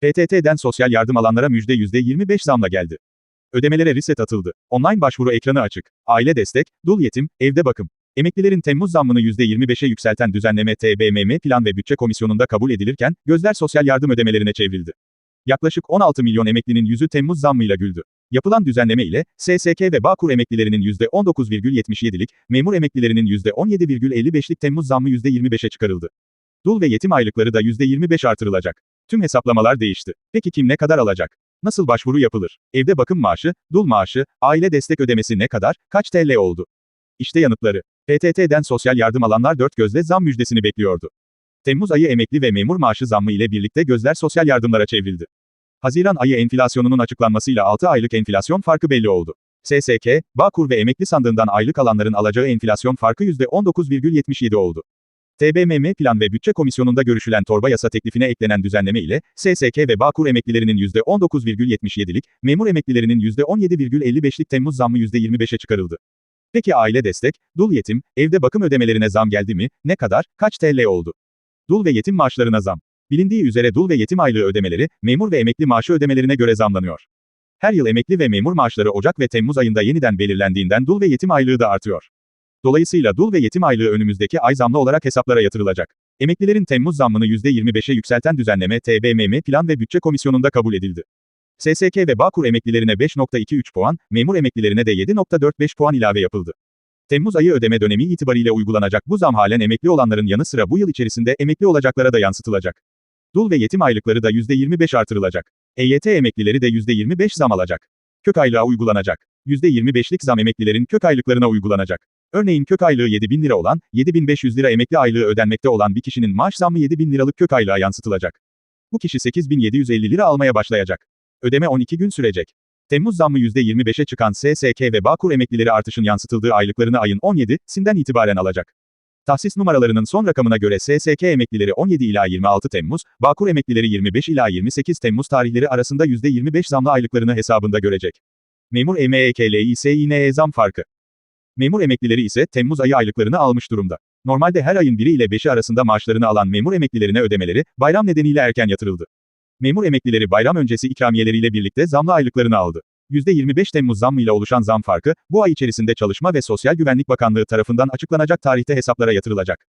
PTT'den sosyal yardım alanlara müjde %25 zamla geldi. Ödemelere reset atıldı. Online başvuru ekranı açık. Aile destek, dul yetim, evde bakım. Emeklilerin Temmuz zammını %25'e yükselten düzenleme TBMM Plan ve Bütçe Komisyonu'nda kabul edilirken, gözler sosyal yardım ödemelerine çevrildi. Yaklaşık 16 milyon emeklinin yüzü Temmuz zammıyla güldü. Yapılan düzenleme ile, SSK ve Bağkur emeklilerinin %19,77'lik, memur emeklilerinin %17,55'lik Temmuz zammı %25'e çıkarıldı. Dul ve yetim aylıkları da %25 artırılacak. Tüm hesaplamalar değişti. Peki kim ne kadar alacak? Nasıl başvuru yapılır? Evde bakım maaşı, dul maaşı, aile destek ödemesi ne kadar, kaç TL oldu? İşte yanıtları. PTT'den sosyal yardım alanlar dört gözle zam müjdesini bekliyordu. Temmuz ayı emekli ve memur maaşı zammı ile birlikte gözler sosyal yardımlara çevrildi. Haziran ayı enflasyonunun açıklanmasıyla 6 aylık enflasyon farkı belli oldu. SSK, Bağkur ve emekli sandığından aylık alanların alacağı enflasyon farkı %19,77 oldu. TBMM Plan ve Bütçe Komisyonu'nda görüşülen torba yasa teklifine eklenen düzenleme ile, SSK ve Bağkur emeklilerinin %19,77'lik, memur emeklilerinin %17,55'lik Temmuz zammı %25'e çıkarıldı. Peki aile destek, dul yetim, evde bakım ödemelerine zam geldi mi, ne kadar, kaç TL oldu? Dul ve yetim maaşlarına zam. Bilindiği üzere dul ve yetim aylığı ödemeleri, memur ve emekli maaşı ödemelerine göre zamlanıyor. Her yıl emekli ve memur maaşları Ocak ve Temmuz ayında yeniden belirlendiğinden dul ve yetim aylığı da artıyor. Dolayısıyla dul ve yetim aylığı önümüzdeki ay zamlı olarak hesaplara yatırılacak. Emeklilerin Temmuz zammını %25'e yükselten düzenleme TBMM Plan ve Bütçe Komisyonu'nda kabul edildi. SSK ve Bağkur emeklilerine 5.23 puan, memur emeklilerine de 7.45 puan ilave yapıldı. Temmuz ayı ödeme dönemi itibariyle uygulanacak bu zam halen emekli olanların yanı sıra bu yıl içerisinde emekli olacaklara da yansıtılacak. Dul ve yetim aylıkları da %25 artırılacak. EYT emeklileri de %25 zam alacak. Kök aylığa uygulanacak. %25'lik zam emeklilerin kök aylıklarına uygulanacak. Örneğin kök aylığı 7000 lira olan, 7500 lira emekli aylığı ödenmekte olan bir kişinin maaş zammı 7000 liralık kök aylığa yansıtılacak. Bu kişi 8750 lira almaya başlayacak. Ödeme 12 gün sürecek. Temmuz zammı %25'e çıkan SSK ve Bağkur emeklileri artışın yansıtıldığı aylıklarını ayın 17'sinden itibaren alacak. Tahsis numaralarının son rakamına göre SSK emeklileri 17 ila 26 Temmuz, Bağkur emeklileri 25 ila 28 Temmuz tarihleri arasında %25 zamlı aylıklarını hesabında görecek. Memur E EMEKLİSİNE zam farkı. Memur emeklileri ise Temmuz ayı aylıklarını almış durumda. Normalde her ayın 1'i ile 5'i arasında maaşlarını alan memur emeklilerine ödemeleri, bayram nedeniyle erken yatırıldı. Memur emeklileri bayram öncesi ikramiyeleriyle birlikte zamlı aylıklarını aldı. %25 Temmuz zammıyla oluşan zam farkı, bu ay içerisinde Çalışma ve Sosyal Güvenlik Bakanlığı tarafından açıklanacak tarihte hesaplara yatırılacak.